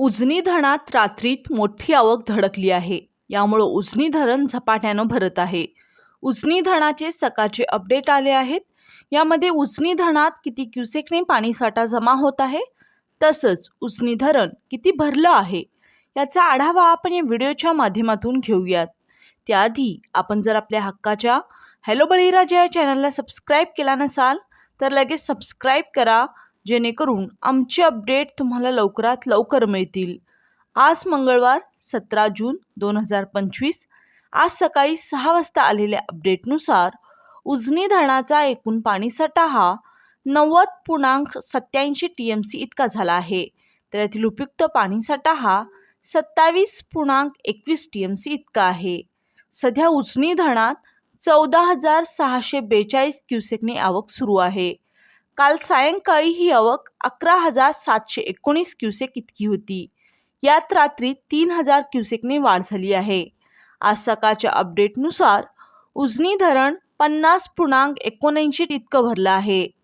उजनी धरणात रात्रीत मोठी आवक धडकली आहे. यामुळं उजनी धरण झपाट्यानं भरत आहे. उजनी धरणाचे सकाळचे अपडेट आले आहेत. यामध्ये उजनी धरणात किती क्युसेकने पाणीसाठा जमा होत आहे? तसंच उजनी धरण किती भरलं आहे? याचा आढावा आपण या व्हिडिओच्या माध्यमातून घेऊयात. त्याआधी आपण जर आपल्या हक्काच्या हॅलो बळीराजा या चॅनलला सबस्क्राईब केला नसाल तर लगेच सबस्क्राईब करा. जेणेकरून आमचे अपडेट तुम्हाला लवकरात लवकर मिळतील. आज मंगळवार सतरा जून दोन हजार पंचवीस. आज सकाळी सहा वाजता आलेल्या अपडेटनुसार उजनी धरणाचा एकूण पाणीसाठा हा नव्वद पूर्णांक सत्याऐंशी टी एम सी इतका झाला आहे. तर यातील उपयुक्त पाणीसाठा हा सत्तावीस पूर्णांक एकवीस टी एम सी इतका आहे. सध्या उजनी धरणात चौदा हजार सहाशे बेचाळीस क्युसेकने आवक सुरू आहे. काल सायंकाळी ही आवक अकरा हजार सातशे एकोणीस क्युसेक इतकी होती. यात रात्री तीन हजार क्युसेकने वाढ झाली आहे. आज सकाळच्या अपडेटनुसार उजनी धरण पन्नास पूर्णांक एकोणऐंशी इतकं भरलं आहे.